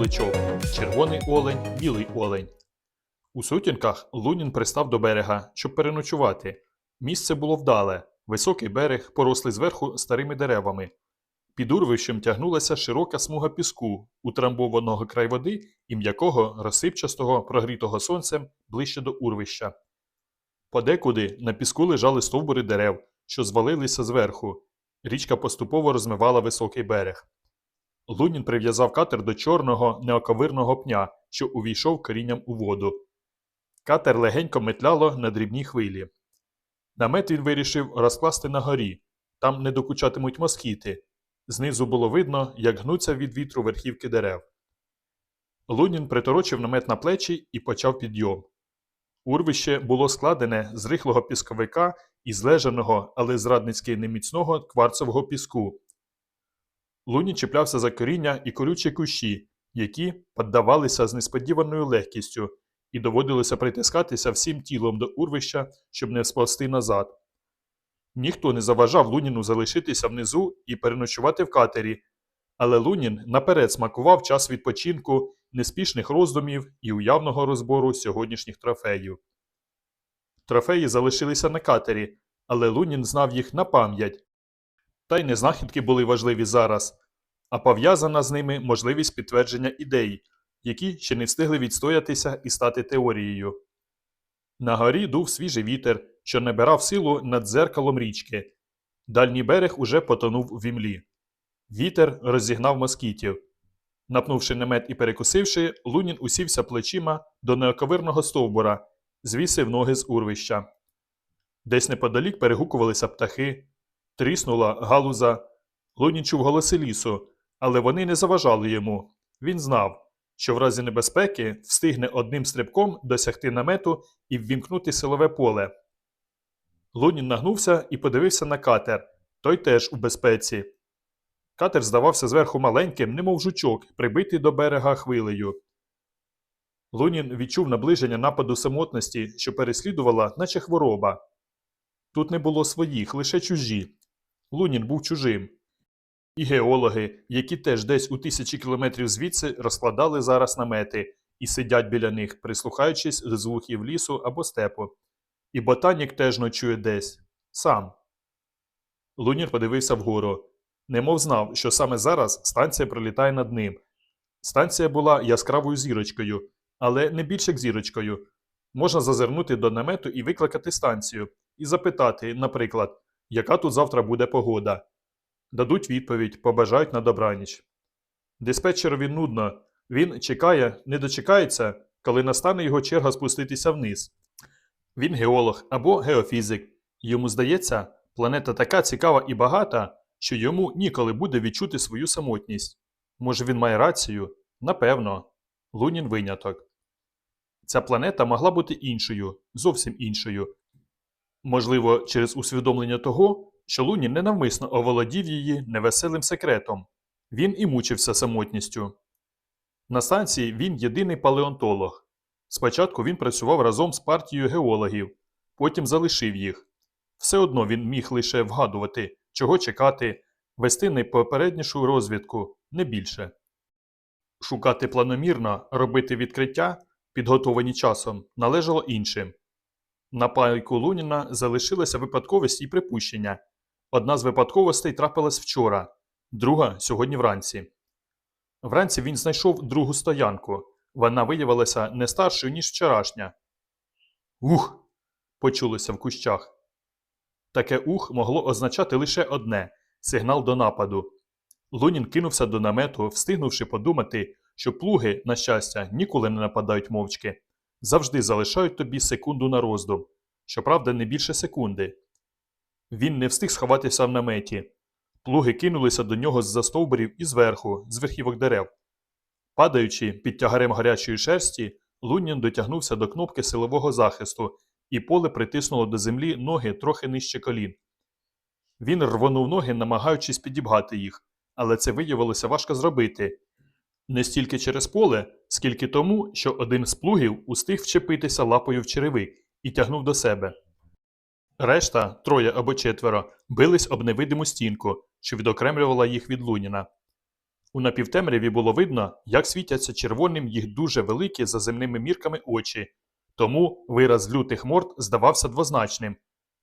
вуличок, червоний олень, білий олень. У сутінках Лунін пристав до берега, щоб переночувати. Місце було вдале, високий берег, порослий зверху старими деревами. Під урвищем тягнулася широка смуга піску, утрамбованого край води і м'якого, розсипчастого, прогрітого сонцем ближче до урвища. Подекуди на піску лежали стовбури дерев, що звалилися зверху. Річка поступово розмивала високий берег. Лунін прив'язав катер до чорного неоковирного пня, що увійшов корінням у воду. Катер легенько метляло на дрібній хвилі. Намет він вирішив розкласти на горі. Там не докучатимуть москіти. Знизу було видно, як гнуться від вітру верхівки дерев. Лунін приторочив намет на плечі і почав підйом. Урвище було складене з рихлого пісковика і злежаного, але зрадницьки неміцного кварцевого піску. Лунін чіплявся за коріння і колючі кущі, які піддавалися з несподіваною легкістю, і доводилося притискатися всім тілом до урвища, щоб не сползти назад. Ніхто не заважав Луніну залишитися внизу і переночувати в катері, але Лунін наперед смакував час відпочинку, неспішних роздумів і уявного розбору сьогоднішніх трофеїв. Трофеї залишилися на катері, але Лунін знав їх на пам'ять. Та й не знахідки були важливі зараз, а пов'язана з ними можливість підтвердження ідей, які ще не встигли відстоятися і стати теорією. На горі дув свіжий вітер, що набирав силу над дзеркалом річки. Дальній берег уже потонув в імлі. Вітер розігнав москітів. Напнувши намет і перекусивши, Лунін усівся плечима до неоковирного стовбура, звісив ноги з урвища. Десь неподалік перегукувалися птахи, тріснула галуза. Лунін чув голоси лісу, але вони не заважали йому. Він знав, що в разі небезпеки встигне одним стрибком досягти намету і ввімкнути силове поле. Лунін нагнувся і подивився на катер. Той теж у безпеці. Катер здавався зверху маленьким, немов жучок, прибитий до берега хвилею. Лунін відчув наближення нападу самотності, що переслідувала, наче хвороба. Тут не було своїх, лише чужі. Лунін був чужим. І геологи, які теж десь у тисячі кілометрів звідси розкладали зараз намети і сидять біля них, прислухаючись до звуків лісу або степу. І ботанік теж ночує десь сам. Лунір подивився вгору. Немов знав, що саме зараз станція пролітає над ним. Станція була яскравою зірочкою, але не більше як зірочкою. Можна зазирнути до намету і викликати станцію, і запитати, наприклад, яка тут завтра буде погода. Дадуть відповідь, побажають на добраніч. Диспетчерові нудно. Він чекає, не дочекається, коли настане його черга спуститися вниз. Він геолог або геофізик. Йому здається, планета така цікава і багата, що йому ніколи буде відчути свою самотність. Може, він має рацію? Напевно. Лунін виняток. Ця планета могла бути іншою, зовсім іншою. Можливо, через усвідомлення того, що Лунін ненавмисно оволодів її невеселим секретом. Він і мучився самотністю. На станції він єдиний палеонтолог. Спочатку він працював разом з партією геологів, потім залишив їх. Все одно він міг лише вгадувати, чого чекати, вести найпопереднішу розвідку, не більше. Шукати планомірно, робити відкриття, підготовані часом, належало іншим. На пайку Луніна залишилася випадковість і припущення. Одна з випадковостей трапилась вчора, друга сьогодні вранці. Вранці він знайшов другу стоянку. Вона виявилася не старшою, ніж вчорашня. Ух! почулося в кущах. Таке ух могло означати лише одне сигнал до нападу. Лунін кинувся до намету, встигнувши подумати, що плуги, на щастя, ніколи не нападають мовчки, завжди залишають тобі секунду на роздум, щоправда, не більше секунди. Він не встиг сховатися в наметі. Плуги кинулися до нього з-за стовбурів і зверху, з верхівок дерев. Падаючи під тягарем гарячої шерсті, Лунін дотягнувся до кнопки силового захисту, і поле притиснуло до землі ноги трохи нижче колін. Він рвонув ноги, намагаючись підібгати їх, але це виявилося важко зробити. Не стільки через поле, скільки тому, що один з плугів устиг вчепитися лапою в черевик і тягнув до себе. Решта, троє або четверо, бились об невидиму стінку, що відокремлювала їх від Луніна. У напівтемряві було видно, як світяться червоним їх дуже великі за земними мірками очі, тому вираз лютих морд здавався двозначним.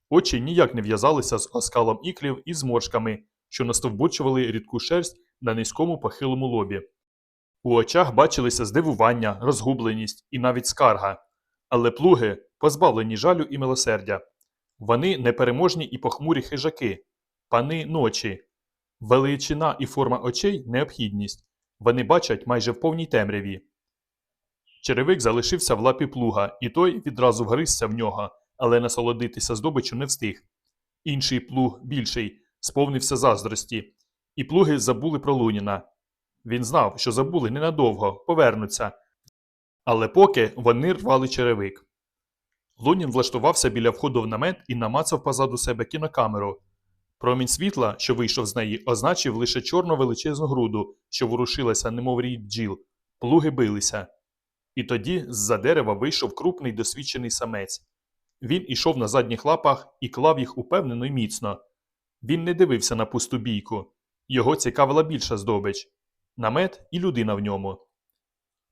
Очі ніяк не в'язалися з оскалом іклів і зморшками, що настовбучували рідку шерсть на низькому похилому лобі. У очах бачилися здивування, розгубленість і навіть скарга, але плуги позбавлені жалю і милосердя. Вони непереможні і похмурі хижаки, пани ночі. Величина і форма очей необхідність. Вони бачать майже в повній темряві. Черевик залишився в лапі плуга, і той відразу вгризся в нього, але насолодитися здобичу не встиг. Інший плуг, більший, сповнився заздрості, і плуги забули про Луніна. Він знав, що забули ненадовго, повернуться. Але поки вони рвали черевик. Лунін влаштувався біля входу в намет і намацав позаду себе кінокамеру. Промінь світла, що вийшов з неї, означив лише чорну величезну груду, що ворушилася, немов рій бджіл. Плуги билися. І тоді з-за дерева вийшов крупний досвідчений самець. Він ішов на задніх лапах і клав їх упевнено й міцно. Він не дивився на пусту бійку. Його цікавила більша здобич намет і людина в ньому.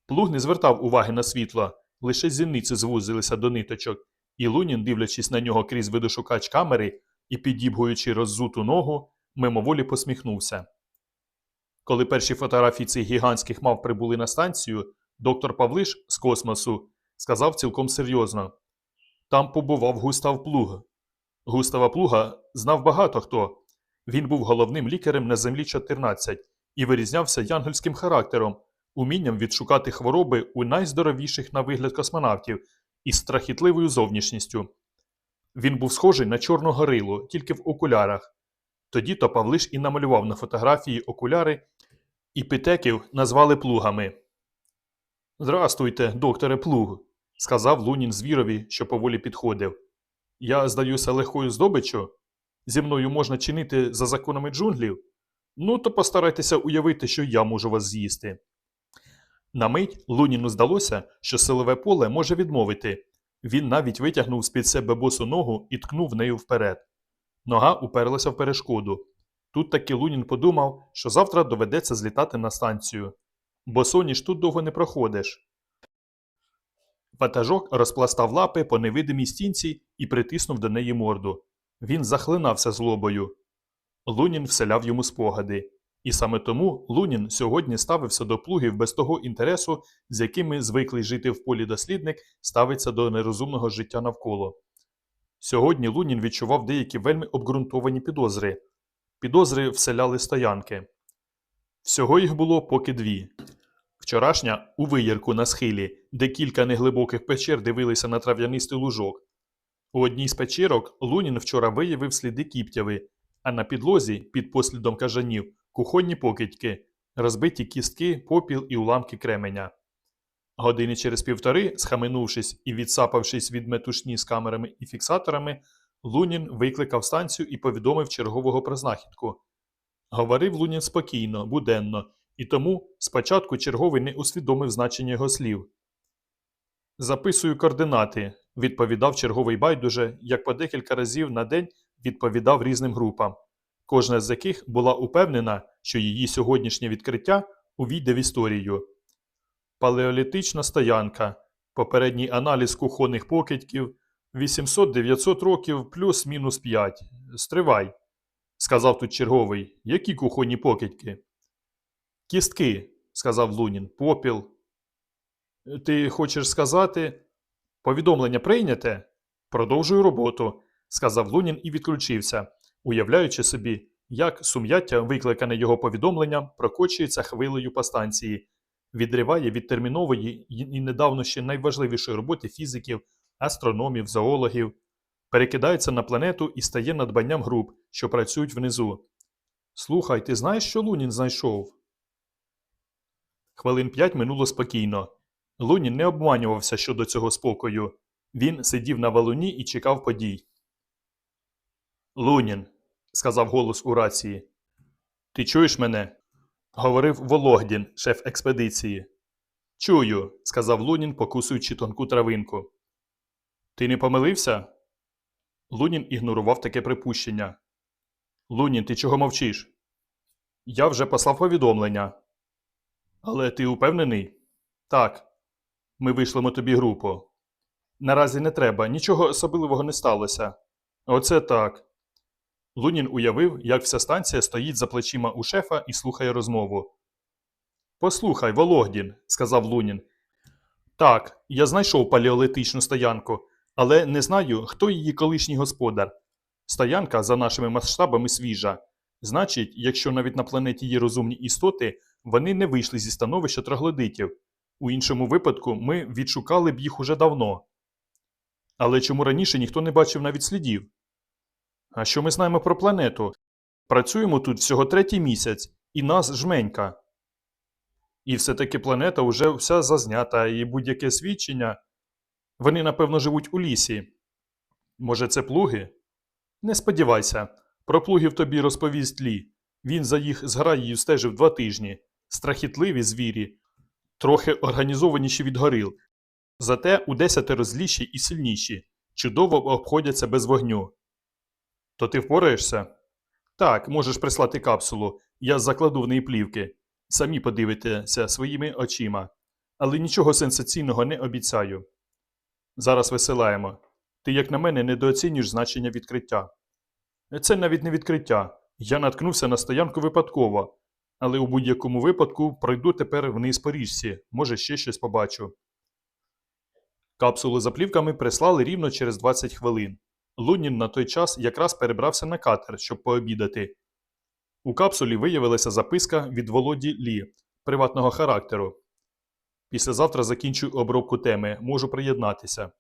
Плуг не звертав уваги на світло, лише зіниці звузилися до ниточок, і Лунін, дивлячись на нього крізь видошукач камери і підібгуючи роззуту ногу, мимоволі посміхнувся. Коли перші фотографії цих гігантських мав прибули на станцію, доктор Павлиш з космосу сказав цілком серйозно там побував Густав Плуг. Густава Плуга знав багато хто. Він був головним лікарем на землі 14 і вирізнявся янгельським характером, умінням відшукати хвороби у найздоровіших на вигляд космонавтів і страхітливою зовнішністю. Він був схожий на чорну горилу, тільки в окулярах. Тоді то Павлиш і намалював на фотографії окуляри, і питеків назвали плугами. Здрастуйте, докторе Плуг, сказав Лунін звірові, що поволі підходив. Я здаюся легкою здобиччю? Зі мною можна чинити за законами джунглів? Ну, то постарайтеся уявити, що я можу вас з'їсти. На мить Луніну здалося, що силове поле може відмовити. Він навіть витягнув з-під себе босу ногу і ткнув нею вперед. Нога уперлася в перешкоду. Тут таки Лунін подумав, що завтра доведеться злітати на станцію. Бо соніш тут довго не проходиш. Ватажок розпластав лапи по невидимій стінці і притиснув до неї морду. Він захлинався злобою. Лунін вселяв йому спогади. І саме тому Лунін сьогодні ставився до плугів без того інтересу, з якими звиклий жити в полі дослідник ставиться до нерозумного життя навколо. Сьогодні Лунін відчував деякі вельми обґрунтовані підозри. Підозри вселяли стоянки. Всього їх було поки дві. Вчорашня у виярку на схилі, де кілька неглибоких печер дивилися на трав'янистий лужок. У одній з печерок Лунін вчора виявив сліди кіптяви, а на підлозі, під послідом кажанів, кухонні покидьки, розбиті кістки, попіл і уламки кременя. Години через півтори, схаменувшись і відсапавшись від метушні з камерами і фіксаторами, Лунін викликав станцію і повідомив чергового про знахідку. Говорив Лунін спокійно, буденно, і тому спочатку черговий не усвідомив значення його слів. Записую координати, відповідав черговий байдуже, як по декілька разів на день відповідав різним групам, кожна з яких була упевнена, що її сьогоднішнє відкриття увійде в історію. Палеолітична стоянка, попередній аналіз кухонних покидьків, 800-900 років плюс-мінус 5. Стривай, сказав тут черговий. Які кухонні покидьки? Кістки, сказав Лунін, попіл. Ти хочеш сказати? Повідомлення прийняте? Продовжую роботу, сказав Лунін і відключився, уявляючи собі, як сум'яття, викликане його повідомленням, прокочується хвилею по станції, відриває від термінової і недавно ще найважливішої роботи фізиків, астрономів, зоологів, перекидається на планету і стає надбанням груп, що працюють внизу. Слухай, ти знаєш, що Лунін знайшов? Хвилин п'ять минуло спокійно. Лунін не обманювався щодо цього спокою. Він сидів на валуні і чекав подій. Лунін, сказав голос у рації. Ти чуєш мене? говорив Вологдін, шеф експедиції. Чую, сказав Лунін, покусуючи тонку травинку. Ти не помилився? Лунін ігнорував таке припущення. Лунін, ти чого мовчиш? Я вже послав повідомлення, Але ти упевнений? Так. Ми вийшлемо тобі групу. Наразі не треба, нічого особливого не сталося. Оце так. Лунін уявив, як вся станція стоїть за плечима у шефа і слухає розмову. Послухай, Вологдін, сказав Лунін. Так, я знайшов палеолитичну стоянку, але не знаю, хто її колишній господар. Стоянка за нашими масштабами свіжа. Значить, якщо навіть на планеті є розумні істоти, вони не вийшли зі становища троглодитів. У іншому випадку ми відшукали б їх уже давно. Але чому раніше ніхто не бачив навіть слідів? А що ми знаємо про планету? Працюємо тут всього третій місяць, і нас жменька. І все-таки планета вже вся зазнята, і будь-яке свідчення. Вони, напевно, живуть у лісі. Може, це плуги? Не сподівайся, про плугів тобі розповість Лі. Він за їх зграєю стежив два тижні. Страхітливі звірі, трохи організованіші від горил. Зате у десятеро зліші і сильніші, чудово обходяться без вогню. То ти впораєшся? Так, можеш прислати капсулу. Я закладу в неї плівки. Самі подивитеся своїми очима. Але нічого сенсаційного не обіцяю. Зараз висилаємо. Ти, як на мене, недооцінюєш значення відкриття. Це навіть не відкриття. Я наткнувся на стоянку випадково. Але у будь-якому випадку пройду тепер вниз по річці, може ще щось побачу. Капсулу за плівками прислали рівно через 20 хвилин. Лунін на той час якраз перебрався на катер, щоб пообідати. У капсулі виявилася записка від Володі Лі приватного характеру. Післязавтра закінчую обробку теми, можу приєднатися.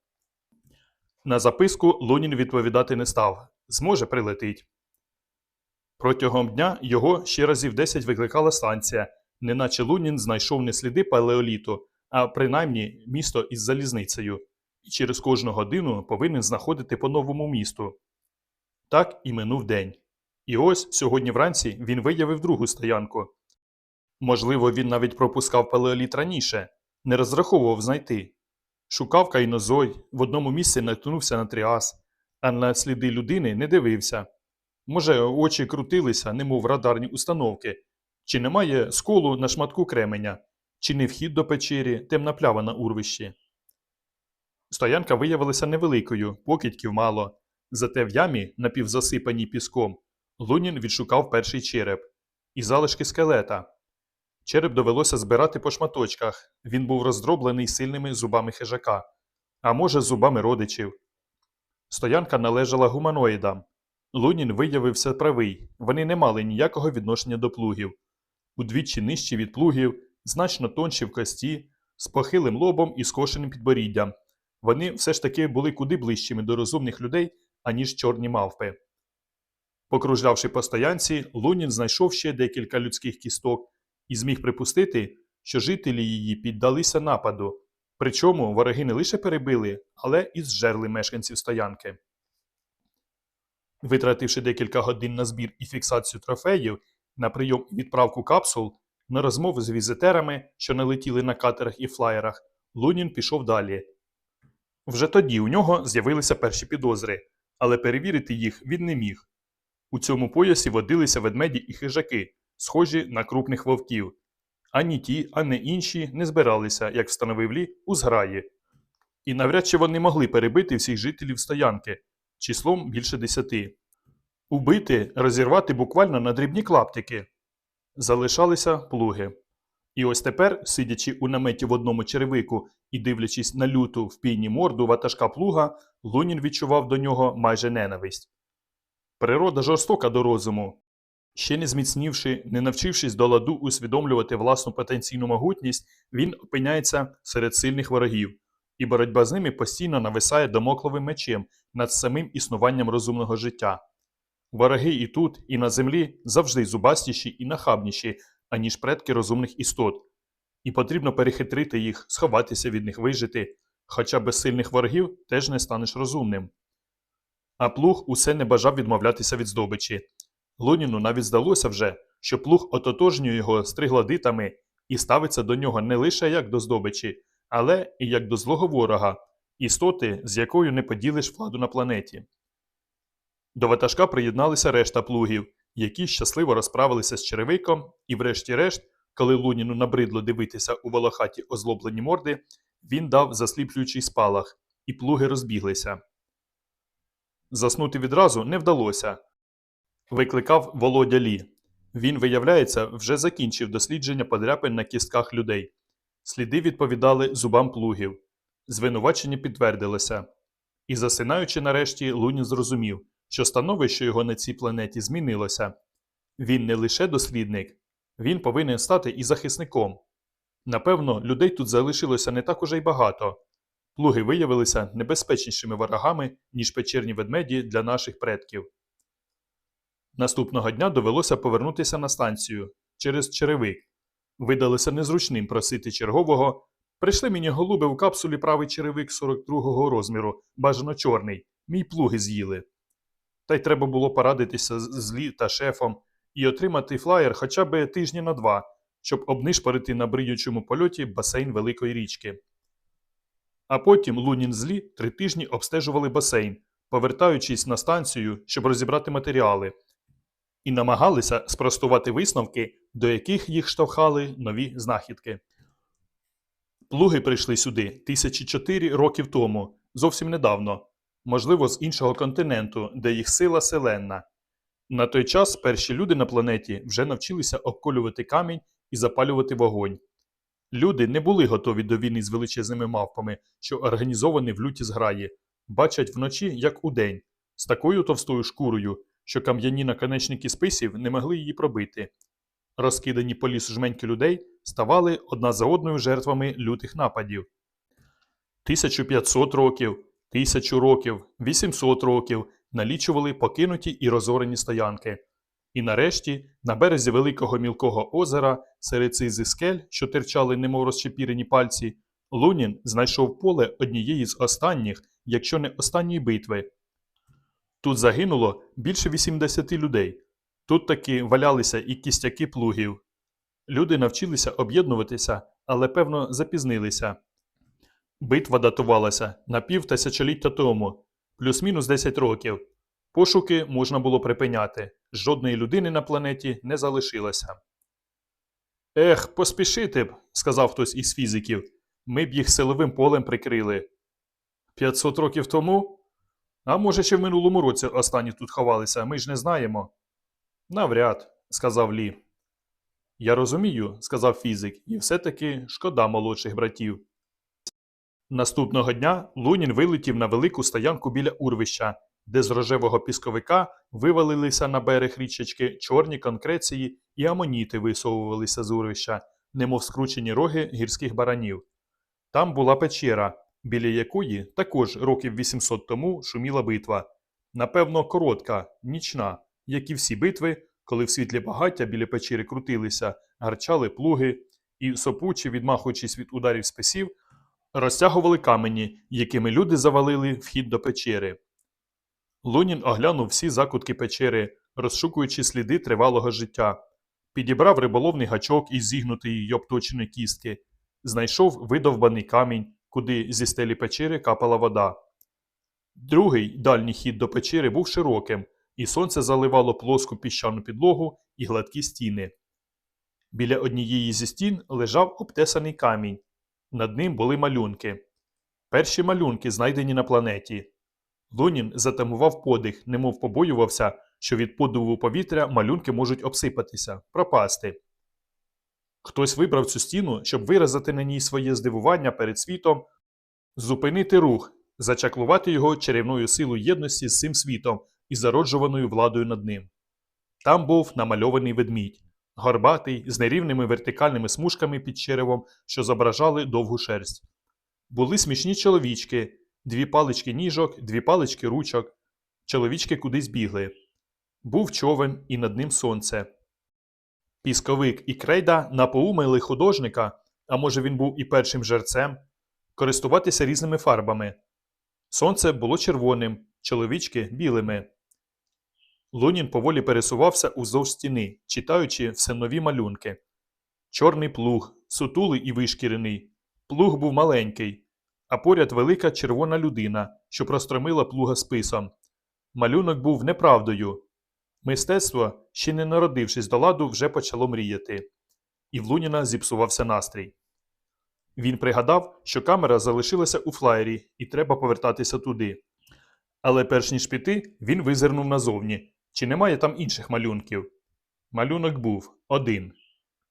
На записку Лунін відповідати не став. Зможе прилетить. Протягом дня його ще разів 10 викликала станція, неначе Лунін знайшов не сліди палеоліту, а принаймні місто із залізницею, і через кожну годину повинен знаходити по новому місту. Так і минув день. І ось сьогодні вранці він виявив другу стоянку. Можливо, він навіть пропускав палеоліт раніше, не розраховував знайти. Шукав кайнозой, в одному місці наткнувся на тріас, а на сліди людини не дивився. Може, очі крутилися, немов радарні установки, чи немає сколу на шматку кременя, чи не вхід до печері, темна плява на урвищі. Стоянка виявилася невеликою, покидьків мало. Зате в ямі, напівзасипаній піском, Лунін відшукав перший череп і залишки скелета. Череп довелося збирати по шматочках, він був роздроблений сильними зубами хижака, а може, зубами родичів. Стоянка належала гуманоїдам. Лунін виявився правий, вони не мали ніякого відношення до плугів. Удвічі нижчі від плугів, значно тонші в кості, з похилим лобом і скошеним підборіддям. Вони все ж таки були куди ближчими до розумних людей, аніж чорні мавпи. Покружлявши по стоянці, Лунін знайшов ще декілька людських кісток і зміг припустити, що жителі її піддалися нападу. Причому вороги не лише перебили, але і зжерли мешканців стоянки. Витративши декілька годин на збір і фіксацію трофеїв, на прийом і відправку капсул, на розмови з візитерами, що налетіли на катерах і флаєрах, Лунін пішов далі. Вже тоді у нього з'явилися перші підозри, але перевірити їх він не міг. У цьому поясі водилися ведмеді і хижаки, схожі на крупних вовків. Ані ті, ані інші не збиралися, як встановив Лі, у зграї. І навряд чи вони могли перебити всіх жителів стоянки, числом більше десяти. Убити, розірвати буквально на дрібні клаптики. Залишалися плуги. І ось тепер, сидячи у наметі в одному черевику і дивлячись на люту в пійні морду ватажка плуга, Лунін відчував до нього майже ненависть. Природа жорстока до розуму. Ще не зміцнівши, не навчившись до ладу усвідомлювати власну потенційну могутність, він опиняється серед сильних ворогів, і боротьба з ними постійно нависає домокловим мечем над самим існуванням розумного життя. Вороги і тут, і на землі завжди зубастіші і нахабніші, аніж предки розумних істот, і потрібно перехитрити їх, сховатися від них, вижити, хоча без сильних ворогів теж не станеш розумним. А плуг усе не бажав відмовлятися від здобичі. Луніну навіть здалося вже, що плуг ототожнює його з триглодитами і ставиться до нього не лише як до здобичі, але і як до злого ворога, істоти, з якою не поділиш владу на планеті. До ватажка приєдналися решта плугів, які щасливо розправилися з черевиком і, врешті-решт, коли Луніну набридло дивитися у волохаті озлоблені морди, він дав засліплюючий спалах, і плуги розбіглися. Заснути відразу не вдалося. Викликав Володя Лі. Він, виявляється, вже закінчив дослідження подряпин на кістках людей. Сліди відповідали зубам плугів. Звинувачення підтвердилося. І засинаючи нарешті, Лунін зрозумів, що становище його на цій планеті змінилося. Він не лише дослідник, він повинен стати і захисником. Напевно, людей тут залишилося не так уже й багато. Плуги виявилися небезпечнішими ворогами, ніж печерні ведмеді для наших предків. Наступного дня довелося повернутися на станцію через черевик. Видалося незручним просити чергового. Прийшли мені голуби в капсулі правий черевик 42-го розміру, бажано чорний. Мій плуги з'їли. Та й треба було порадитися з Лі та шефом і отримати флаєр хоча б тижні на два, щоб обнишпорити на бриючому польоті басейн Великої річки. А потім Лунін з Лі три тижні обстежували басейн, повертаючись на станцію, щоб розібрати матеріали, і намагалися спростувати висновки, до яких їх штовхали нові знахідки. Плуги прийшли сюди тисячі чотири років тому, зовсім недавно, можливо, з іншого континенту, де їх сила селенна. На той час перші люди на планеті вже навчилися обколювати камінь і запалювати вогонь. Люди не були готові до війни з величезними мавпами, що організовані в люті зграї, бачать вночі, як удень, з такою товстою шкурою, що кам'яні наконечники списів не могли її пробити. Розкидані по лісу жменьки людей ставали одна за одною жертвами лютих нападів. 1500 років, 1000 років, 800 років налічували покинуті і розорені стоянки. І нарешті, на березі великого мілкого озера, серед цих скель, що терчали, немов розчепірені пальці, Лунін знайшов поле однієї з останніх, якщо не останньої битви. Тут загинуло більше 80 людей. Тут таки валялися і кістяки плугів. Люди навчилися об'єднуватися, але певно запізнилися. Битва датувалася на півтисячоліття тому, плюс-мінус 10 років. Пошуки можна було припиняти. Жодної людини на планеті не залишилося. Ех, поспішити б, сказав хтось із фізиків. Ми б їх силовим полем прикрили. 500 років тому? А може, ще в минулому році останні тут ховалися, ми ж не знаємо. Навряд, сказав Лі. Я розумію, сказав фізик, і все-таки шкода молодших братів. Наступного дня Лунін вилетів на велику стоянку біля урвища, де з рожевого пісковика вивалилися на берег річечки чорні конкреції і амоніти висовувалися з урвища, немов скручені роги гірських баранів. Там була печера, біля якої також років 800 тому шуміла битва. Напевно, коротка, нічна, як і всі битви, коли в світлі багаття біля печери крутилися, гарчали плуги і, сопучі, відмахуючись від ударів списів, розтягували камені, якими люди завалили вхід до печери. Лунін оглянув всі закутки печери, розшукуючи сліди тривалого життя, підібрав риболовний гачок із зігнутої й обточеної кістки, знайшов видовбаний камінь, куди зі стелі печери капала вода. Другий дальній хід до печери був широким, і сонце заливало плоску піщану підлогу і гладкі стіни. Біля однієї зі стін лежав обтесаний камінь. Над ним були малюнки. Перші малюнки, знайдені на планеті. Лунін затамував подих, немов побоювався, що від подуву повітря малюнки можуть обсипатися, пропасти. Хтось вибрав цю стіну, щоб виразити на ній своє здивування перед світом, зупинити рух, зачаклувати його чарівною силою єдності з цим світом і зароджуваною владою над ним. Там був намальований ведмідь, горбатий, з нерівними вертикальними смужками під черевом, що зображали довгу шерсть. Були смішні чоловічки, дві палички ніжок, дві палички ручок. Чоловічки кудись бігли. Був човен і над ним сонце. Пісковик і крейда напоумили художника, а може він був і першим жерцем, користуватися різними фарбами. Сонце було червоним, чоловічки білими. Лунін поволі пересувався уздовж стіни, читаючи все нові малюнки. Чорний плуг, сутулий і вишкірений. Плуг був маленький, а поряд велика червона людина, що простромила плуга списом. Малюнок був неправдою. Мистецтво, ще не народившись до ладу, вже почало мріяти. і в Луніна зіпсувався настрій. Він пригадав, що камера залишилася у флаєрі і треба повертатися туди. Але перш ніж піти, він визирнув назовні, чи немає там інших малюнків. Малюнок був один.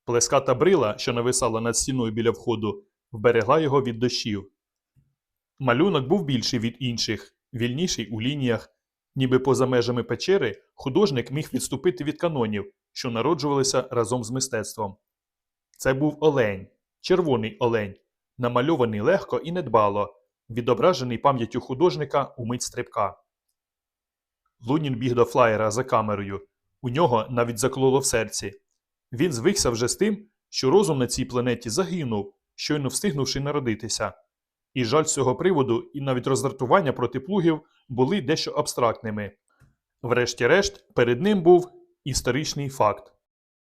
Плеската брила, що нависала над стіною біля входу, вберегла його від дощів. Малюнок був більший від інших, вільніший у лініях, ніби поза межами печери художник міг відступити від канонів, що народжувалися разом з мистецтвом. Це був олень, червоний олень, намальований легко і недбало, відображений пам'яттю художника у мить стрибка. Лунін біг до флаєра за камерою. У нього навіть заклоло в серці. Він звикся вже з тим, що розум на цій планеті загинув, щойно встигнувши народитися. І жаль з цього приводу, і навіть роздратування проти плугів були дещо абстрактними. Врешті-решт, перед ним був історичний факт.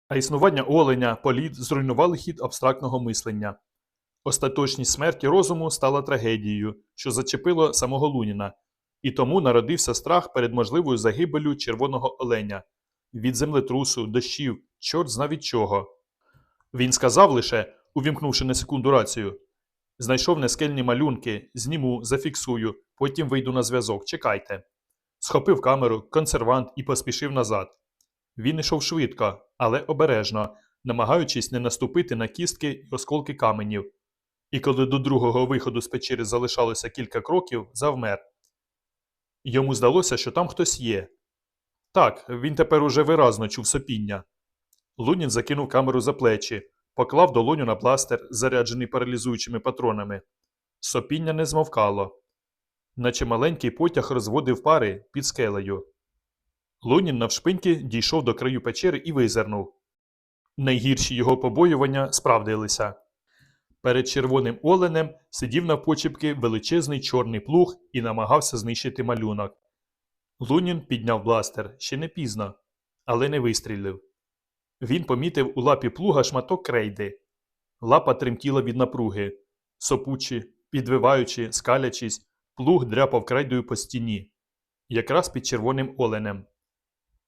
А існування оленя, політ зруйнували хід абстрактного мислення. Остаточність смерті розуму стала трагедією, що зачепило самого Луніна, і тому народився страх перед можливою загибелю червоного оленя від землетрусу, дощів, чорт зна від чого. Він сказав лише, увімкнувши на секунду рацію: Знайшов нескельні малюнки, зніму, зафіксую, потім вийду на зв'язок, чекайте. Схопив камеру, консервант і поспішив назад. Він йшов швидко, але обережно, намагаючись не наступити на кістки й осколки каменів. І коли до другого виходу з печери залишалося кілька кроків, завмер. Йому здалося, що там хтось є. Так, він тепер уже виразно чув сопіння. Лунін закинув камеру за плечі, поклав долоню на бластер, заряджений паралізуючими патронами. Сопіння не змовкало, наче маленький потяг розводив пари під скелею. Лунін навшпиньки дійшов до краю печери і визирнув. Найгірші його побоювання справдилися. Перед червоним оленем сидів навпочіпки величезний чорний плуг і намагався знищити малюнок. Лунін підняв бластер ще не пізно, але не вистрілив. Він помітив у лапі плуга шматок крейди. Лапа тремтіла від напруги. Сопучи, підвиваючи, скалячись, плуг дряпав крейдою по стіні, якраз під червоним оленем.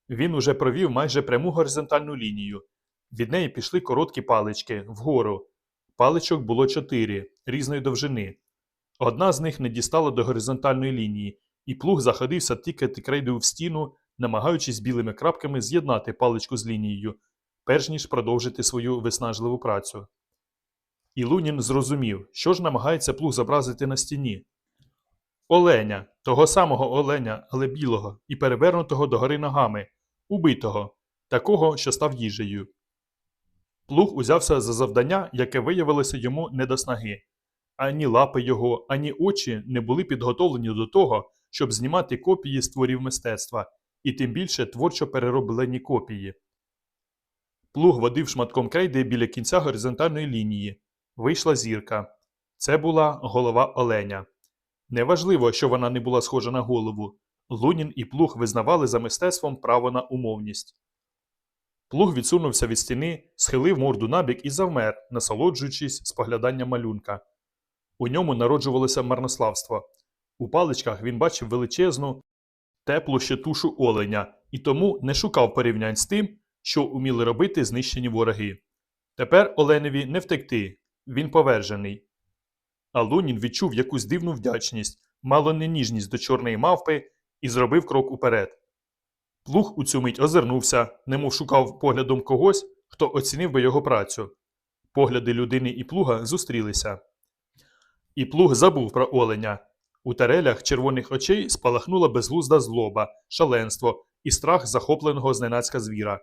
Він уже провів майже пряму горизонтальну лінію. Від неї пішли короткі палички вгору. Паличок було чотири різної довжини. Одна з них не дістала до горизонтальної лінії, і плуг заходився тикати крейдою в стіну, намагаючись білими крапками з'єднати паличку з лінією, перш ніж продовжити свою виснажливу працю. І Лунін зрозумів, що ж намагається плуг зобразити на стіні. Оленя, того самого оленя, але білого, і перевернутого догори ногами, убитого, такого, що став їжею. Плуг узявся за завдання, яке виявилося йому не до снаги. Ані лапи його, ані очі не були підготовлені до того, щоб знімати копії з творів мистецтва, і тим більше творчо перероблені копії. Плуг водив шматком крейди біля кінця горизонтальної лінії. Вийшла зірка. Це була голова оленя. Неважливо, що вона не була схожа на голову. Лунін і плуг визнавали за мистецтвом право на умовність. Плуг відсунувся від стіни, схилив морду набік і завмер, насолоджуючись спогляданням малюнка. У ньому народжувалося марнославство. У паличках він бачив величезну, теплу ще тушу оленя і тому не шукав порівнянь з тим, що уміли робити знищені вороги. Тепер Оленеві не втекти, він повержений. А Лунін відчув якусь дивну вдячність, мало не ніжність до чорної мавпи і зробив крок уперед. Плуг у цю мить озирнувся, немов шукав поглядом когось, хто оцінив би його працю. Погляди людини і плуга зустрілися. І плуг забув про оленя. У тарелях червоних очей спалахнула безглузда злоба, шаленство і страх захопленого зненацька звіра.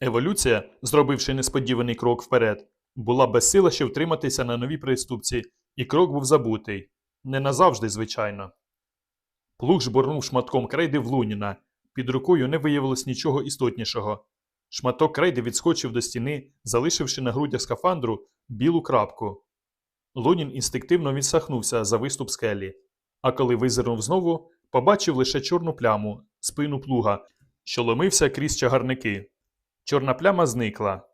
Еволюція, зробивши несподіваний крок вперед, була безсила ще втриматися на новій приступці, і крок був забутий. Не назавжди, звичайно. Плуг жбурнув шматком крейди в Луніна. Під рукою не виявилось нічого істотнішого. Шматок крейди відскочив до стіни, залишивши на грудях скафандру білу крапку. Лунін інстинктивно відсахнувся за виступ скелі, а коли визирнув знову, побачив лише чорну пляму, спину плуга, що ломився крізь чагарники. Чорна пляма зникла.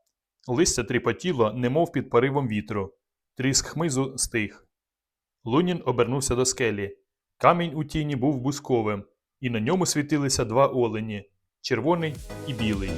Листя тріпотіло, немов під поривом вітру. Тріск хмизу стих. Лунін обернувся до скелі. Камінь у тіні був бусковим, і на ньому світилися два олені червоний і білий.